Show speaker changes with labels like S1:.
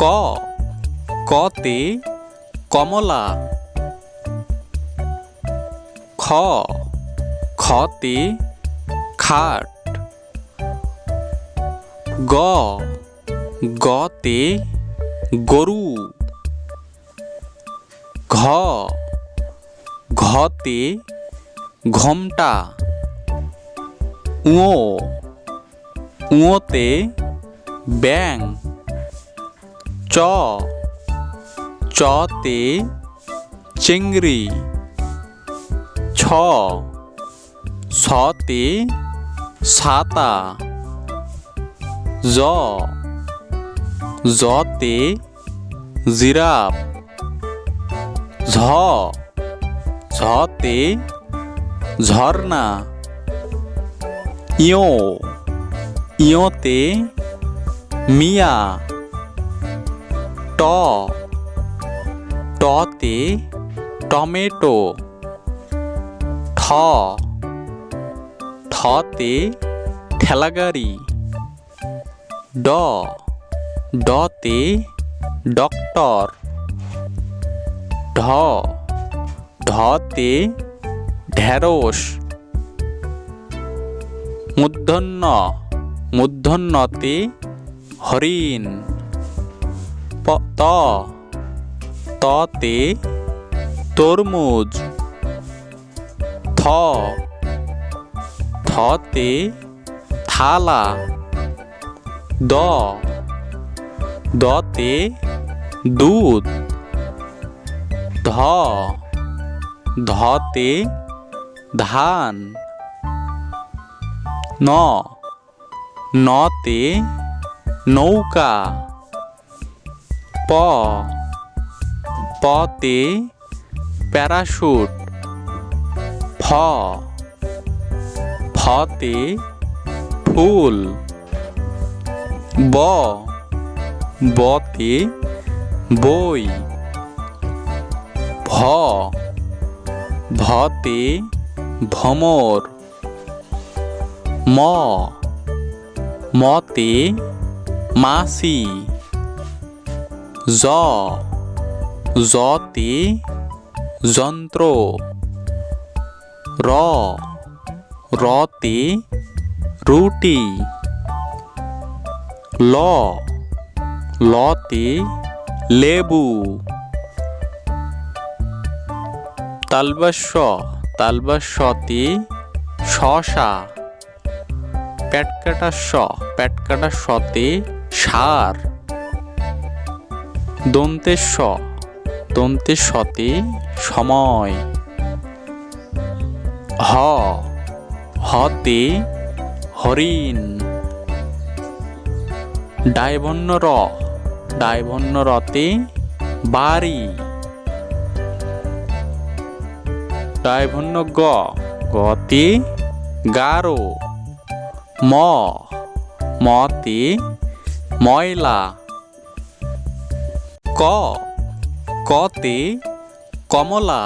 S1: ক। কতে কমলা। খ। খতে খাট। গ। গতে গরু। ঘ। ঘতে ঘমটা। উঁ উঁতে ব্যাং চ। চতে চিংড়ি। ছ। ছতে ছাতা জ। জতে জিরাফ। ঝ। ঝতে ঝর্ণা। ইয়ো। ইয়োতে মিয়া। ট। টতে টমেটো। ঠ। ঠতে ঠেলাগাড়ি। ড। ডতে ডক্টর। ঢ। ঢতে ঢেঁড়স। মূর্ধন্য। মূর্ধন্যতে হরিণ। প, ত ততে তরমুজ, থ থতে থালা, দ দতে দুধ, ধ ধতে ধান, ন নতে নৌকা পতে প্যারাশুট। ফ। ফতে ফুল। ব। বতে বই। ভ। ভতে ভমর ম। মতে মাসি। জ, জতে, যন্ত্র। র, রতে, রুটি। ল, লতে, লেবু। তালবাস্য, তালবাস্যতে, শশা। প্যাটকাটাস্য, প্যাটকাটাস্যতে, সার। দন্তেস্য দন্তেস্যতে সময়। হ, হতে হরিণ। ডায়ভন্য র ডায়ভন্য রতে বাড়ি। ডায়ভন্য গ, গতে গারো। ম, মতে ময়লা। ক কতে কমলা